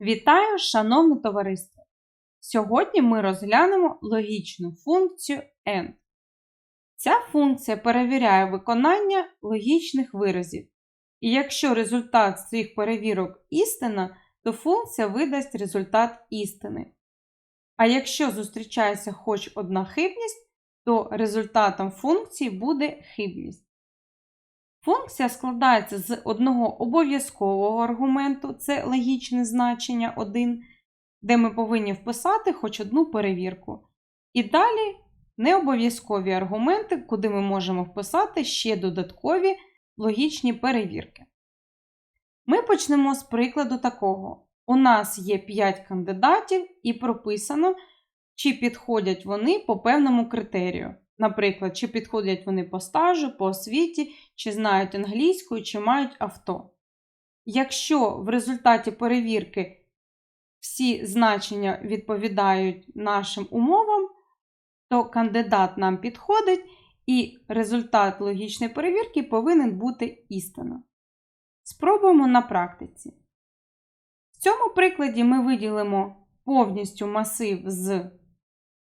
Вітаю, шановне товариство! Сьогодні ми розглянемо логічну функцію AND. Ця функція перевіряє виконання логічних виразів. І якщо результат з цих перевірок істина, то функція видасть результат істини. А якщо зустрічається хоч одна хибність, то результатом функції буде хибність. Функція складається з одного обов'язкового аргументу, це логічне значення 1, де ми повинні вписати хоч одну перевірку. І далі необов'язкові аргументи, куди ми можемо вписати ще додаткові логічні перевірки. Ми почнемо з прикладу такого. У нас є 5 кандидатів і прописано, чи підходять вони по певному критерію. Наприклад, чи підходять вони по стажу, по освіті, чи знають англійську, чи мають авто. Якщо в результаті перевірки всі значення відповідають нашим умовам, то кандидат нам підходить, і результат логічної перевірки повинен бути істина. Спробуємо на практиці. В цьому прикладі ми виділимо повністю масив з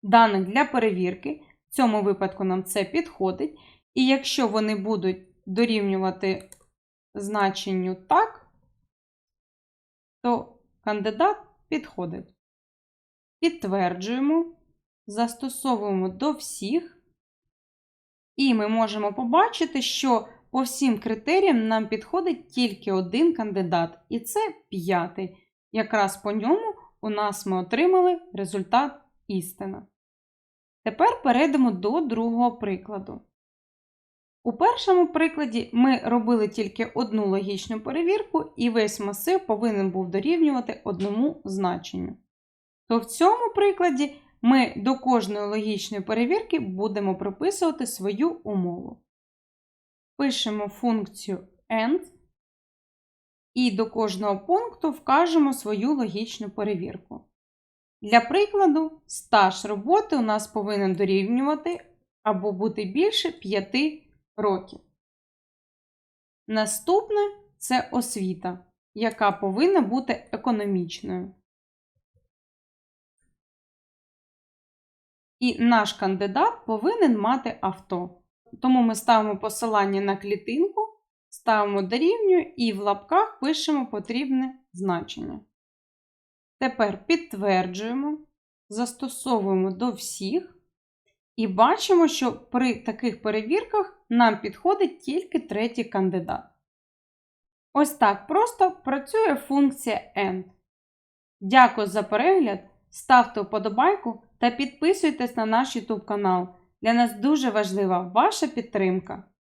даних для перевірки. В цьому випадку нам це підходить. І якщо вони будуть дорівнювати значенню так, то кандидат підходить. Підтверджуємо, застосовуємо до всіх, і ми можемо побачити, що по всім критеріям нам підходить тільки один кандидат, і це п'ятий. Якраз по ньому у нас ми отримали результат істина. Тепер перейдемо до другого прикладу. У першому прикладі ми робили тільки одну логічну перевірку, і весь масив повинен був дорівнювати одному значенню. То в цьому прикладі ми до кожної логічної перевірки будемо прописувати свою умову. Пишемо функцію AND і до кожного пункту вкажемо свою логічну перевірку. Для прикладу, стаж роботи у нас повинен дорівнювати або бути більше 5 років. Наступне це освіта, яка повинна бути економічною. І наш кандидат повинен мати авто. Тому ми ставимо посилання на клітинку, ставимо дорівнює і в лапках пишемо потрібне значення. Тепер підтверджуємо, застосовуємо до всіх і бачимо, що при таких перевірках нам підходить тільки третій кандидат. Ось так просто працює функція AND. Дякую за перегляд, ставте вподобайку та підписуйтесь на наш YouTube канал. Для нас дуже важлива ваша підтримка.